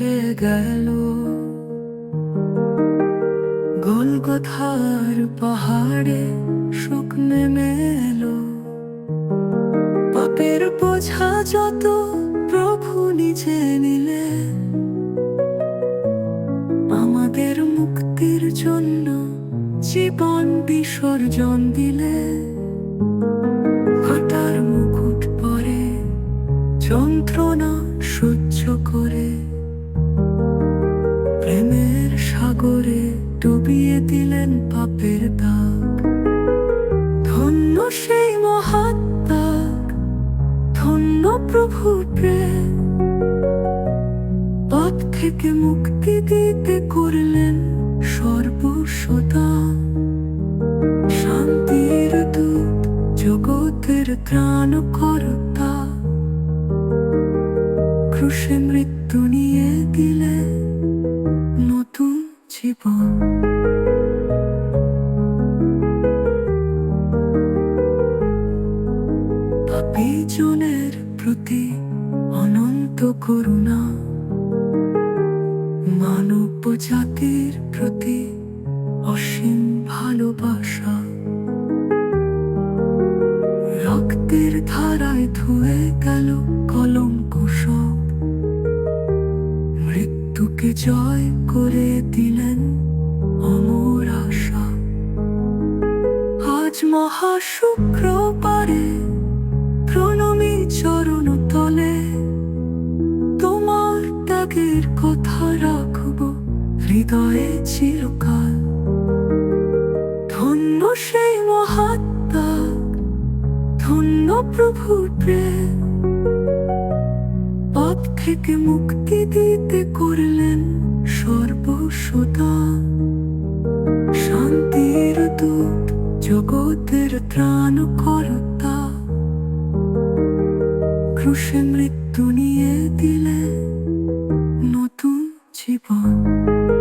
ছেয়ে গেল। গোলগোথার পাহাড়ে সুখ নেমে এলো পাপের বোঝা যত প্রভু নিজে নিলে। আমাদের মুক্তির জন্য জীবন বিসর্জন দিলে। ফাটার মুকুট পরে যন্ত্রণা সহ্য দিলেন পাপের দাগ। ধন্য সেই মহাত্মাক, ধন্য প্রভুর প্রেম। পাপ থেকে মুক্তি দিতে করলেন সর্বসদা। শান্তির দূত, জগতের ত্রাণ করতা ক্রুশে মৃত্যু নিয়ে দিলে নতুন জীবন। পাপীজনের প্রতি অনন্ত করুণা। মানব জাতির প্রতি অসীম ভালোবাসা। রক্তের ধারায় ধুয়ে গেল কলঙ্ক সব। মৃত্যুকে জয় করে দিলেন অমর আশা। আজ মহাশুক্রবারে ত্যাগের কথা রাখব, হৃদয়ে চিরকাল। ধন্য সেই মহাত্মা, ধন্য প্রভুর প্রেম। পাপ থেকে মুক্তি দিতে করলেন সর্বসদা শান্তির দূত, জগতের ত্রাণ করতা ক্রুশে মৃত্যু নিয়ে দিলে নতুন জীবন